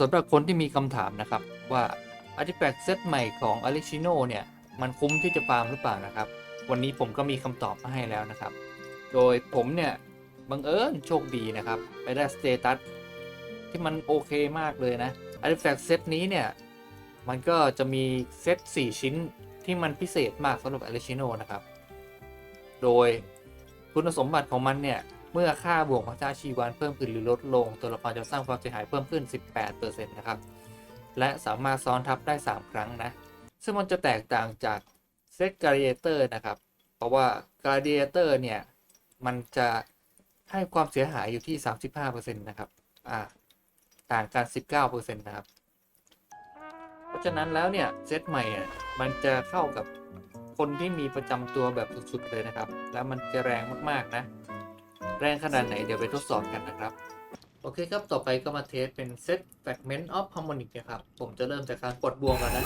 สำหรับคนที่มีคำถามนะครับว่า Artifact เซตใหม่ของ a l e x i n o เนี่ย มันคุ้มที่จะฟาร์มหรือเปล่านะครับ วันนี้ผมก็มีคำตอบมาให้แล้วนะครับ โดยผมเนี่ยบังเอิญโชคดีนะครับ ไปได้สเตตัสที่มันโอเคมากเลยนะ Artifact เซตนี้เนี่ย มันก็จะมีเซต4 ชิ้นที่มันพิเศษมากสำหรับ a l e x i n o นะครับ โดยคุณสมบัติของมันเนี่ย เมื่อค่าบวกของชาชีวันเพิ่มขึ้นหรือลดลง ตัวละครจะสร้างความเสียหายเพิ่มขึ้น 18%นะครับ และสามารถซ้อนทับได้ 3 ครั้งนะ ซึ่งมันจะแตกต่างจากเซตก l า d เ a เตอร์นะครับ เพราะว่ากา d เ a เตอร์เนี่ย มันจะให้ความเสียหายอยู่ที่ 35%นะครับ อ่า ต่างกัน 19%นะครับ เพราะฉะนั้นแล้วเนี่ยเซตใหม่อะมันจะเข้ากับคนที่มีประจำตัวแบบสุดๆเลยนะครับ แล้วมันจะแรงมากๆนะ แรงขนาดไหนเดี๋ยวไปทดสอบกันนะครับ โอเคครับต่อไปก็มาเทสเป็นเซต Fragment of Harmonic นะครับ ผมจะเริ่มจากการกดบวงก่อนนะ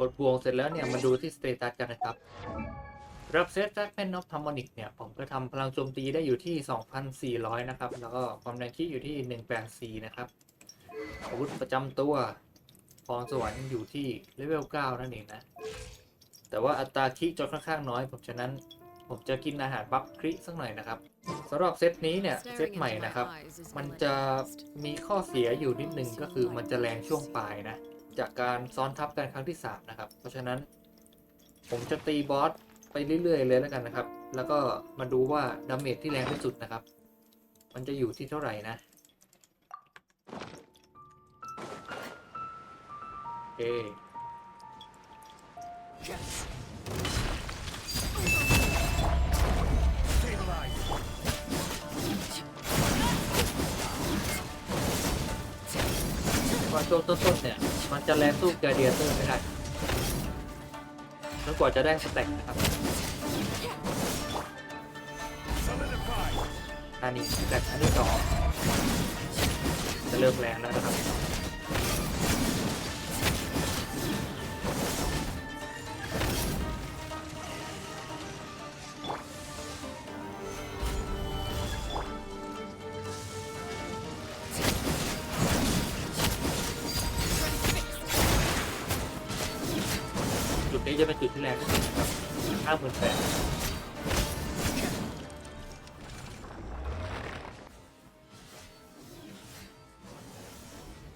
กดบวงเสร็จแล้วเนี่ยมาดูที่สเตตัสกันนะครับรับเซต Fragment of Harmonic เนี่ยผมก็ทำพลังโจมตีได้อยู่ที่ 2,400 นะครับ แล้วก็ความแรงคีอยู่ที่ 184 นะครับ อาวุธประจำตัวพรสวรรค์อยู่ที่เลเวล 9 นั่นเองนะ แต่ว่าอัตราคิจะค่อนข้างน้อย ผมฉะนั้น ผมจะกินอาหารบัฟคริสักหน่อยนะครับสำหรับเซตนี้เนี่ยเซตใหม่นะครับ มันจะมีข้อเสียอยู่นิดนึงก็คือมันจะแรงช่วงปลายนะ จากการซ้อนทับกันครั้งที่ 3 นะครับ เพราะฉะนั้น ผมจะตีบอสไปเรื่อย ๆ เลยแล้วกันนะครับ แล้วก็มาดูว่าดาเมจที่แรงที่สุดนะครับ มันจะอยู่ที่เท่าไหร่นะโอเค ว่าช่วงต้นๆเนี่ย มันจะแรงสู้เกเดียเตอร์ไม่ได้จนกว่าจะได้สแต็กนะครับอันนี้สแต็กอันที่สองจะเริ่มแรงแล้วนะครับ จะเป็นจุดที่แรงที่สุดนะครับห้าหมื่นแปด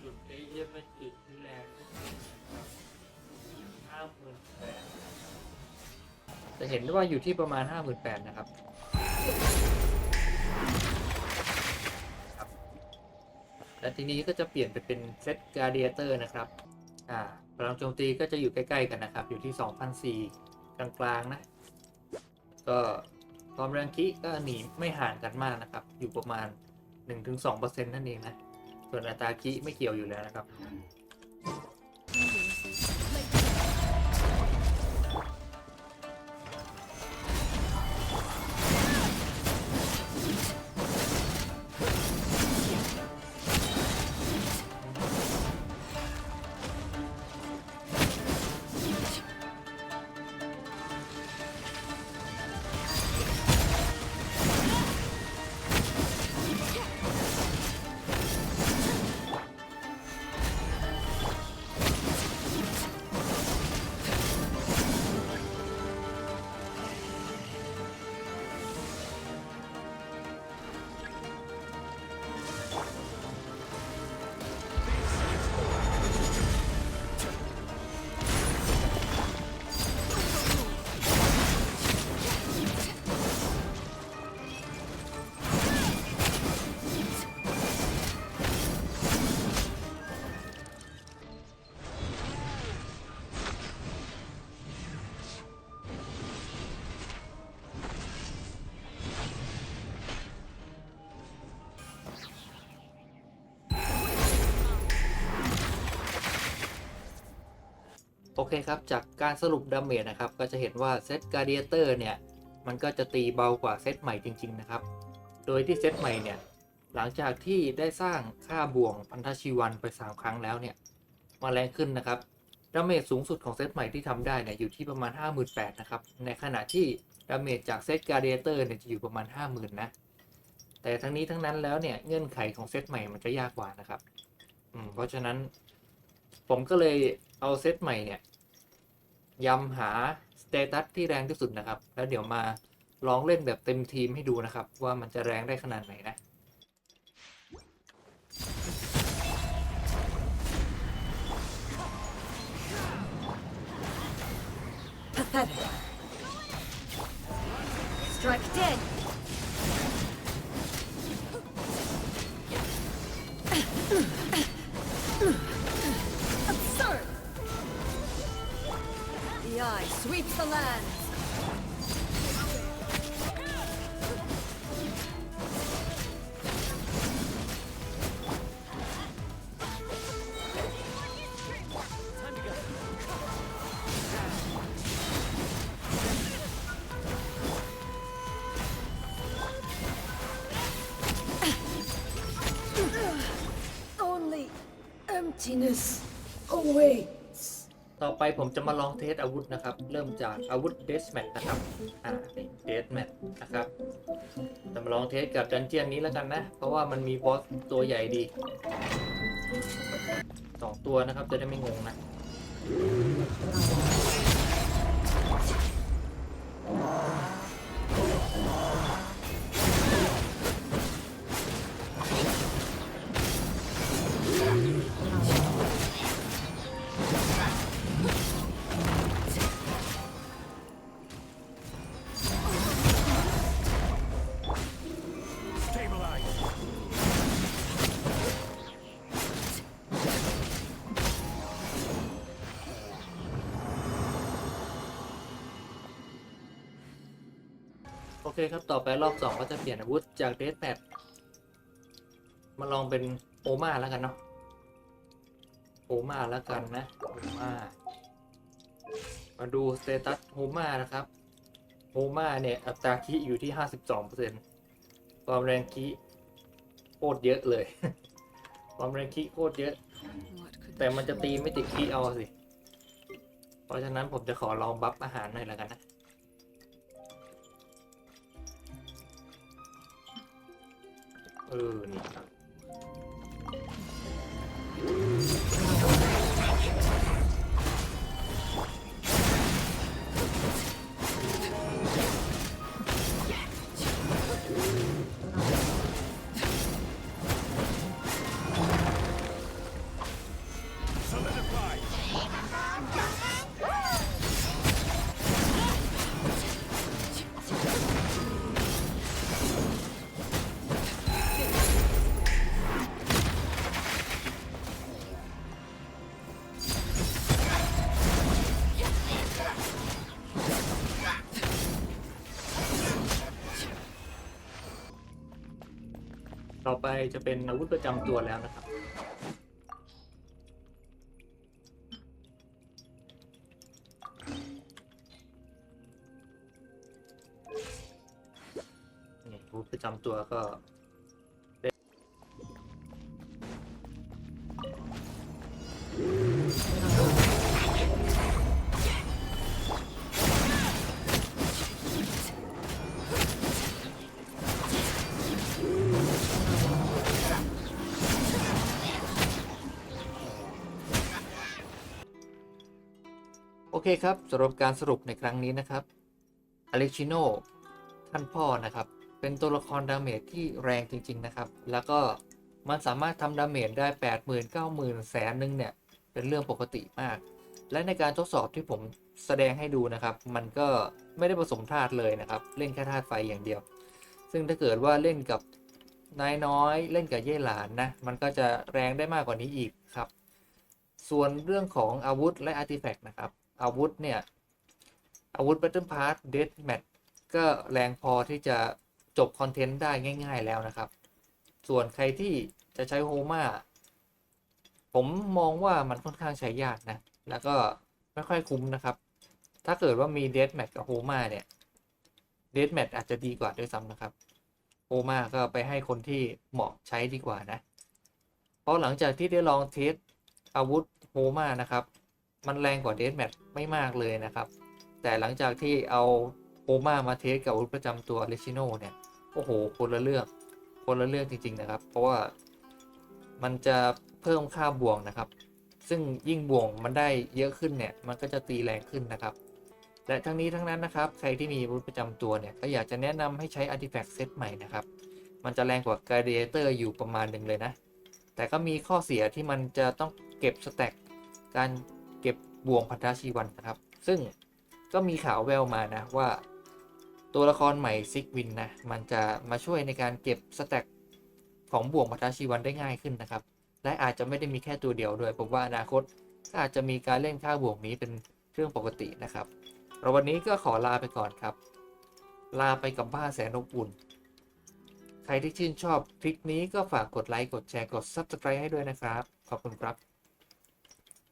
จุดนี้จะเป็นจุดที่แรงที่สุดห้าหมื่นแปดจะเห็นได้ว่าอยู่ที่ประมาณห้าหมื่นแปดนะครับและทีนี้ก็จะเปลี่ยนไปเป็นเซตการเดียเตอร์นะครับ อ่าพลังโจมตีก็จะอยู่ใกล้ ๆ กันนะครับ อยู่ที่2,004กลางๆนะ ก็ความแรงคิก็หนีไม่ห่างกันมากนะครับ อยู่ประมาณ 1-2%นั่นเองนะ ส่วนอัตราคิไม่เกี่ยวอยู่แล้วนะครับ อเคครับ จากการสรุปดาเมจนะครับ ก็จะเห็นว่าเซตการ์เดียเตอร์เนี่ย มันก็จะตีเบากว่าเซตใหม่จริง ๆ นะครับ โดยที่เซตใหม่เนี่ย หลังจากที่ได้สร้างค่าบ่วงพันธชีวันไป 3 ครั้งแล้วเนี่ย มาแรงขึ้นนะครับ ดาเมจสูงสุดของเซตใหม่ที่ทำได้เนี่ยอยู่ที่ประมาณ 58,000นะครับ ในขณะที่ดาเมจจากเซตการ์เดียเตอร์เนี่ยจะอยู่ประมาณ 50,000นะ แต่ทั้งนี้ทั้งนั้นแล้วเนี่ยเงื่อนไขของเซตใหม่มันจะยากกว่านะครับ อืม เพราะฉะนั้น ผมก็เลยเอาเซตใหม่เนี่ย ย้ำหาสเตตัสที่แรงที่สุดนะครับ แล้วเดี๋ยวมาลองเล่นแบบเต็มทีมให้ดูนะครับ ว่ามันจะแรงได้ขนาดไหนนะ Pathetic. Strike dead. Emptiness awaits. ต่อไปผมจะมาลองเทสอาวุธนะครับ เริ่มจากอาวุธเดสแมทนะครับ อ่านี่เดสแมทนะครับ จะมาลองเทสกับดันเจียนนี้แล้วกันนะ เพราะว่ามันมีบอสตัวใหญ่ดีสองตัวนะครับจะได้ไม่งงนะ เคครับต่อไปรอบสองก็จะเปลี่ยนอาวุธจากเดสแมทมาลองเป็นโอมาแล้วกันเนาะโอมาแล้วกันนะโอมามาดูสเตตัสโฮมานะครับโฮมาเนี่ย อัตราคิอยู่ที่ 52%ความแรงคิโคตรเยอะเลย ความแรงคิโคตรเยอะ แต่มันจะตีไม่ติดคีเอาสิ เพราะฉะนั้นผมจะขอลองบัฟอาหารหน่อยแล้วกันนะ เอ ต่อไปจะเป็นอาวุธประจำตัวแล้วนะครับนี่อาวุธประจำตัวก็ โอเคครับสำหรับการสรุปในครั้งนี้นะครับอเล็กชิโนท่านพ่อนะครับ เป็นตัวละครดาเมจที่แรงจริง ๆ นะครับ แล้วก็มันสามารถทำดาเมจได้ 8 0 0 0 0 9 0 0 0แสนนึงเนี่ย เป็นเรื่องปกติมาก และในการทดสอบที่ผมแสดงให้ดูนะครับ มันก็ไม่ได้ผสมธาตุเลยนะครับ เล่นแค่ธาตุไฟอย่างเดียว ซึ่งถ้าเกิดว่าเล่นกับนายน้อยเล่นกับเย่หลานนะ มันก็จะแรงได้มากกว่านี้อีกครับ ส่วนเรื่องของอาวุธและอาร์ติแฟกต์นะครับ อาวุธเนี่ย อาวุธ Battle Pass Death Match ก็แรงพอที่จะจบคอนเทนต์ได้ง่าย ๆแล้วนะครับ ส่วนใครที่จะใช้โฮมาผมมองว่ามันค่อนข้างใช้ยากนะ แล้วก็ไม่ค่อยคุ้มนะครับ ถ้าเกิดว่ามี Death Match กับโฮมาเนี่ย Death Match อาจจะดีกว่าด้วยซ้ำนะครับโฮมาก็ไปให้คนที่เหมาะใช้ดีกว่านะ เพราะหลังจากที่ได้ลองเทสอาวุธโฮมานะครับ มันแรงกว่าเดสแมทไม่มากเลยนะครับ แต่หลังจากที่เอาโอมามาเทสกับอาวุธประจำตัวเลชิโนเนี่ย โอ้โห คนละเรื่อง คนละเรื่องจริง ๆ นะครับ เพราะว่ามันจะเพิ่มค่าบวกนะครับ ซึ่งยิ่งบวกมันได้เยอะขึ้นเนี่ย มันก็จะตีแรงขึ้นนะครับ และทั้งนี้ทั้งนั้นนะครับ ใครที่มีอาวุธประจำตัวเนี่ย ก็อยากจะแนะนำให้ใช้ Artifact เซตใหม่นะครับ มันจะแรงกว่า Gladiator อยู่ประมาณหนึ่งเลยนะ แต่ก็มีข้อเสียที่มันจะต้องเก็บสแต็กการ เก็บบ่วงพันธชีวันนะครับ ซึ่งก็มีข่าวแววมานะว่า ตัวละครใหม่ซิกวินนะมันจะมาช่วยในการเก็บสแต็กของบ่วงพันธชีวันได้ง่ายขึ้นนะครับ และอาจจะไม่ได้มีแค่ตัวเดียวด้วยผมว่าอนาคตก็อาจจะมีการเล่นค่าบ่วงนี้เป็นเรื่องปกตินะครับเราวันนี้ก็ขอลาไปก่อนครับ ลาไปกับบ้านแสนอบอุ่น ใครที่ชื่นชอบคลิปนี้ก็ฝากกดไลค์ กดแชร์ กด Subscribe ให้ด้วยนะครับ ขอบคุณครับ